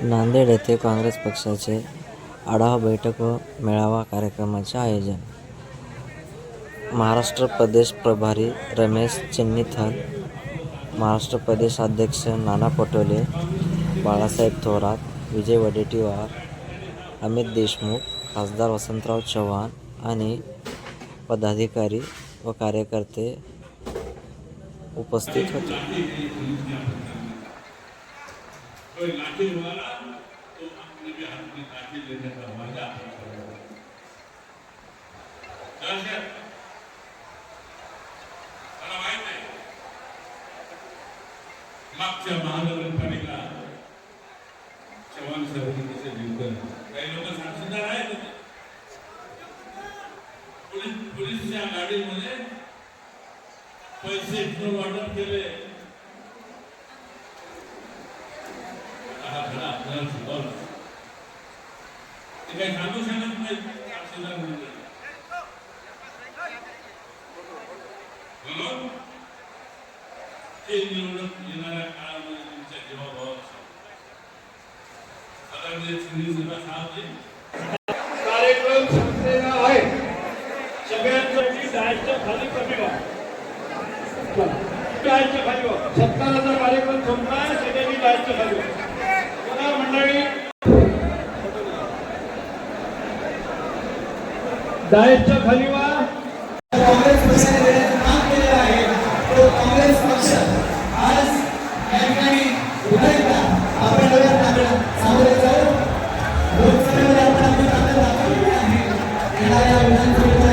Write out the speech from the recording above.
नांदेड येथे काँग्रेस पक्षाचे आढावा बैठक व मेळावा कार्यक्रमाचे आयोजन. महाराष्ट्र प्रदेश प्रभारी रमेश चिन्नीथल महाराष्ट्र प्रदेश अध्यक्ष नाना पटोले बाळासाहेब थोरात विजय वडेट्टीवार अमित देशमुख खासदार वसंतराव चव्हाण आणि पदाधिकारी व कार्यकर्ते उपस्थित होते. कोई लाठी तो अपने भी हाथ में लाठी लेने का मजा मला माहीत नाही. मागच्या महानगरपालिका चव्हाण समितीचे लिंकन काही लोक साक्षीदार आहेत पोलीस पोलीसच्या गाडीमध्ये पैसे वाटप केले. खरा आपल्याला शिकवला ते काही सांगू शकत नाही साक्षीदार म्हणजे म्हणून ते निवडणूक येणाऱ्या काळामध्ये तुमच्या जीवाभावात आदरणीय श्री सभा साहेब कार्यक्रम संपलेला आहे. सगळ्यांसाठी डायसच्या खाली कमी व्हा डायसच्या खाली. व्हा सत्काराचा कार्यक्रम संपला आहे सगळ्यांनी डायसच्या खाली. दायच्या खाली वा. काँग्रेस पक्षाने काम केलेलं आहे तो काँग्रेस पक्ष आज या ठिकाणी उभारला लोकसभेमध्ये आपण आपली ताकद दाखवलेली आहे. येणाऱ्या विधानसभेला